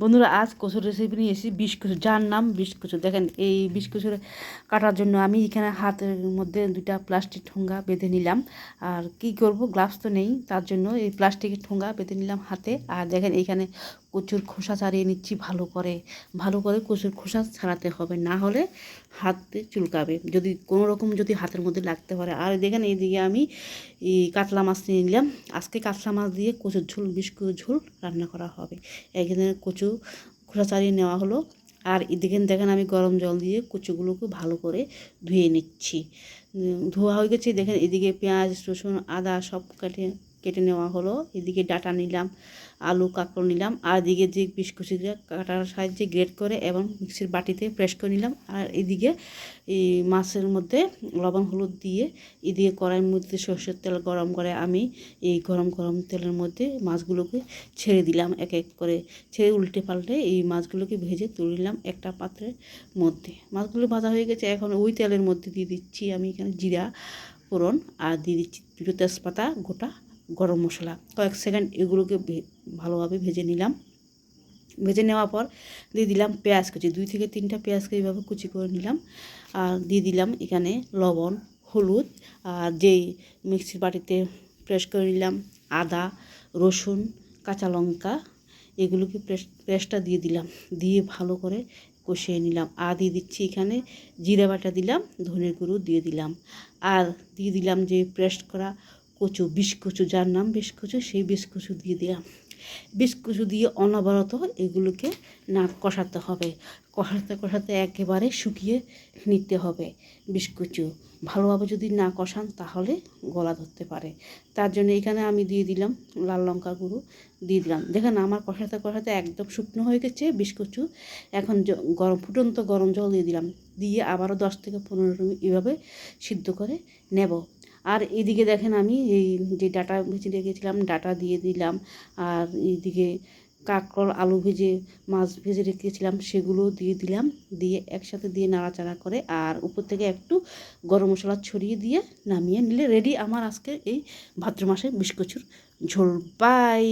বন্ধুরা, আজ কচুর রেসিপি নিয়ে এসেছি বিষ যার নাম বিষ দেখেন, এই বিষ কচুর কাটার জন্য আমি এখানে হাতের মধ্যে দুটা প্লাস্টিক ঠোঙ্গা বেঁধে নিলাম। আর কি করব গ্লাভস তো নেই, তার জন্য এই প্লাস্টিকের ঠোঙ্গা বেঁধে নিলাম হাতে। আর দেখেন, এইখানে কচুর খোসা ছাড়িয়ে নিচ্ছি ভালো করে। ভালো করে কচুর খোসা ছাড়াতে হবে। না হলে হাতে চুলকাবে। যদি কোনো রকম যদি হাতের মধ্যে লাগতে পারে। আর দেখেন এইদিকে আমি কাতলা মাছ নিয়ে নিলাম। আজকে কাতলা মাছ দিয়ে কচুর ঝোল বিস্কুট ঝোল রান্না করা হবে। এখানে কচু খোসা ছাড়িয়ে নেওয়া হলো। আর এদিকে দেখেন আমি গরম জল দিয়ে কচুগুলোকে ভালো করে ধুয়ে নিচ্ছি। ধোয়া হয়ে গেছে। দেখেন এদিকে পেঁয়াজ, রসুন, আদা সব কেটে কেটে নেওয়া হলো। এদিকে ডাটা নিলাম, আলু, কাঁকড় নিলাম, আর এদিকে যে বিস্কুচিটা কাটার সাহায্যে গ্রেট করে এবং মিক্সির বাটিতে প্রেস করে নিলাম। আর এদিকে এই মাছের মধ্যে লবণ, হলুদ দিয়ে এদিকে কড়াইয়ের মধ্যে সর্ষের তেল গরম করে আমি এই গরম গরম তেলের মধ্যে মাছগুলোকে ছেড়ে দিলাম এক এক করে। ছেড়ে উল্টে পাল্টে এই মাছগুলোকে ভেজে তুলে নিলাম একটা পাত্রের মধ্যে। মাছগুলো ভাজা হয়ে গেছে, এখন ওই তেলের মধ্যে দিয়ে দিচ্ছি আমি এখানে জিরা, ফোড়ন, আর দিয়ে দিচ্ছি দুটো তেজপাতা, গোটা গরম মশলা। কয়েক সেকেন্ড এগুলোকে ভালোভাবে ভেজে নিলাম। ভেজে নেওয়ার পর দিয়ে দিলাম পেঁয়াজ কুচি। দুই থেকে তিনটা পেঁয়াজকে এইভাবে কুচি করে নিলাম। আর দিয়ে দিলাম এখানে লবণ, হলুদ আর যেই মিক্সির বাটিতে প্রেস করে নিলাম আদা, রসুন, কাঁচা লঙ্কা, এগুলোকে প্রেস, পেস্টটা দিয়ে দিলাম। দিয়ে ভালো করে কষিয়ে নিলাম। আর দিয়ে দিচ্ছি এখানে জিরা বাটা দিলাম ধনের গুঁড়ো দিয়ে দিলাম। আর দিয়ে দিলাম যে প্রেস্ট করা কচু, বিষ কচু, যার নাম বিষ কচু, সেই বিষ কচু দিয়ে দেওয়া বিষ কচু দিয়ে অনবরত এগুলোকে না কষাতে হবে। কষাতে কষাতে একেবারে শুকিয়ে নিতে হবে বিষ কচু। ভালোভাবে যদি না কষান, তাহলে গলা ধরতে পারে। তার জন্য এখানে আমি দিয়ে দিলাম লাল লঙ্কা গুঁড়ো, দিয়ে দিলাম। দেখেন আমার কষাতে কষাতে একদম শুকনো হয়ে গেছে বিষ কচু। এখন গরম, ফুটন্ত গরম জল দিয়ে দিলাম। দিয়ে আবারও দশ থেকে পনেরো এভাবে সিদ্ধ করে নেব। আর এদিকে দেখেন আমি এই যে ডাটা ভেজে রেখেছিলাম, ডাটা দিয়ে দিলাম। আর এইদিকে কাঁকড় আলু ভেজে, মাছ ভেজে রেখেছিলাম, সেগুলো দিয়ে দিলাম। দিয়ে একসাথে দিয়ে নাড়াচাড়া করে আর উপর থেকে একটু গরম মশলা ছড়িয়ে দিয়ে নামিয়ে নিলে রেডি। আমার আজকে এই ভাদ্র মাসে বিস্কুচুর ঝোল। বাই!